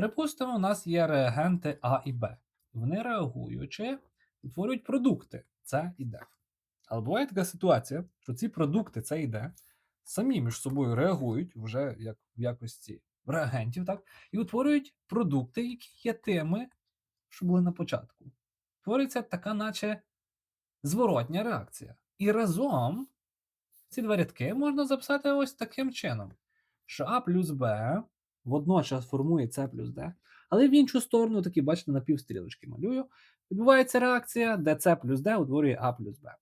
Припустимо, у нас є реагенти А і Б. Вони реагуючи, утворюють продукти С і Д. Але буває така ситуація, що ці продукти С і Д самі між собою реагують вже як в якості реагентів, так, і утворюють продукти, які є тими, що були на початку. Твориться така, наче зворотня реакція. І разом ці два рядки можна записати ось таким чином, що А плюс Б водночас формує С плюс Д, але в іншу сторону, такі, бачите, на півстрілочки малюю, відбувається реакція, де С плюс Д утворює А плюс Б.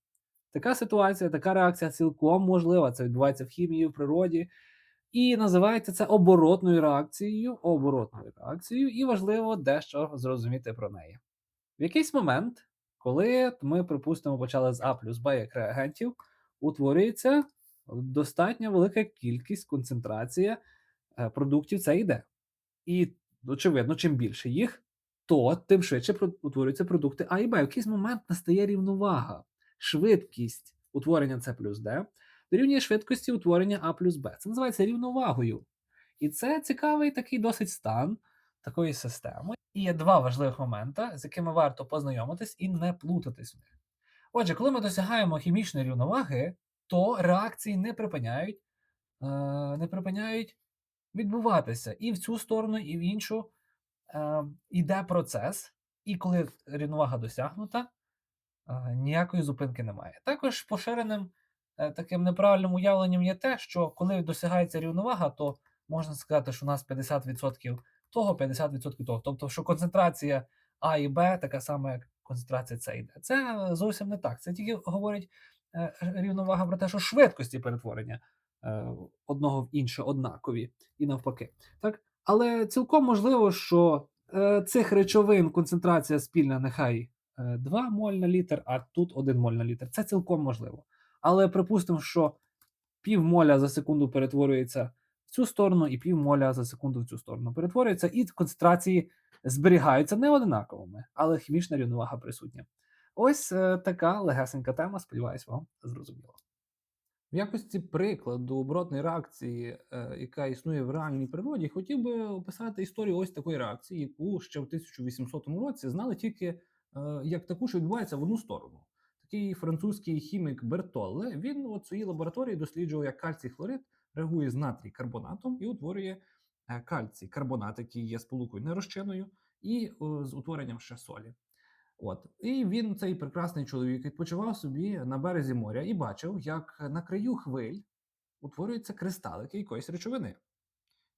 Така ситуація, така реакція цілком можлива. Це відбувається в хімії, в природі. І називається це оборотною реакцією, оборотною реакцією, і важливо дещо зрозуміти про неї. В якийсь момент, коли ми, припустимо, почали з А плюс Б як реагентів, утворюється достатньо велика кількість, концентрація продуктів С і Д. І, очевидно, чим більше їх, то тим швидше утворюються продукти А і Б. В якийсь момент настає рівновага, швидкість утворення С плюс Д дорівнює швидкості утворення А плюс Б. Це називається рівновагою. І це цікавий такий досить стан такої системи. І є два важливих моменти, з якими варто познайомитись і не плутатись в них. Отже, коли ми досягаємо хімічної рівноваги, то реакції не припиняють, е, не припиняють відбуватися і в цю сторону, і в іншу е, йде процес, і коли рівновага досягнута, е, ніякої зупинки немає. Також поширеним е, таким неправильним уявленням є те, що коли досягається рівновага, то можна сказати, що у нас 50% того, 50% того. Тобто, що концентрація А і Б така сама, як концентрація С і Д. Це е, зовсім не так. Це тільки говорить е, рівновага про те, що швидкості перетворення одного в інше однакові і навпаки. Так? Але цілком можливо, що е, цих речовин концентрація спільна нехай е, 2 моль на літр, а тут 1 моль на літр. Це цілком можливо. Але припустимо, що пів моля за секунду перетворюється в цю сторону, і пів моля за секунду в цю сторону перетворюється, і концентрації зберігаються не однаковими, але хімічна рівновага присутня. Ось е, така легесенька тема. Сподіваюсь, вам зрозуміло. В якості прикладу оборотної реакції, е, яка існує в реальній природі, хотів би описати історію ось такої реакції, яку ще в 1800 році знали тільки е, як таку, що відбувається в одну сторону. Такий французький хімік Бертолле, він у своїй лабораторії досліджував, як кальцій хлорид реагує з натрій карбонатом і утворює е, кальцій карбонат, який є сполукою нерозчинною, і з утворенням ще солі. От і він, цей прекрасний чоловік, відпочивав собі на березі моря і бачив, як на краю хвиль утворюються кристалики якоїсь речовини.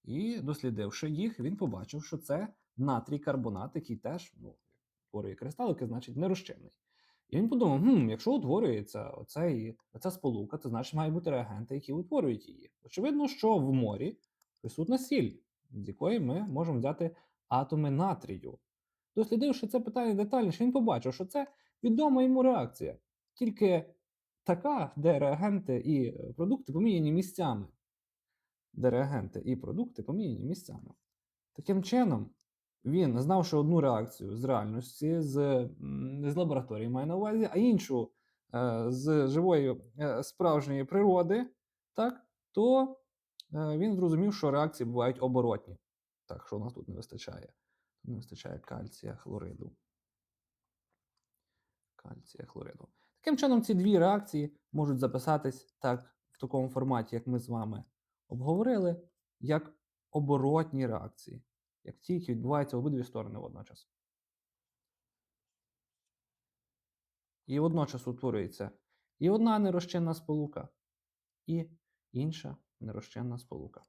І, дослідивши їх, він побачив, що це натрій карбонат, який теж ну, утворює кристалики, значить нерозчинний. І він подумав: хм, якщо утворюється оцей, оця сполука, то значить мають бути реагенти, які утворюють її. Очевидно, що в морі присутна сіль, з якої ми можемо взяти атоми натрію. Дослідивши це питання детальніше, він побачив, що це відома йому реакція, тільки така, де реагенти і е, продукти поміняні місцями. Де реагенти і продукти поміняні місцями. Таким чином, він, знавши одну реакцію з реальності, з, з лабораторії, має на увазі, а іншу е, з живої е, справжньої природи, так, то він зрозумів, що реакції бувають оборотні. Так, що у нас тут не вистачає? Не вистачає кальція хлориду. Кальція хлориду. Таким чином, ці дві реакції можуть записатись так, в такому форматі, як ми з вами обговорили, як оборотні реакції, як ті, які відбуваються обидві сторони водночас. І водночас утворюється і одна нерозчинна сполука, і інша нерозчинна сполука.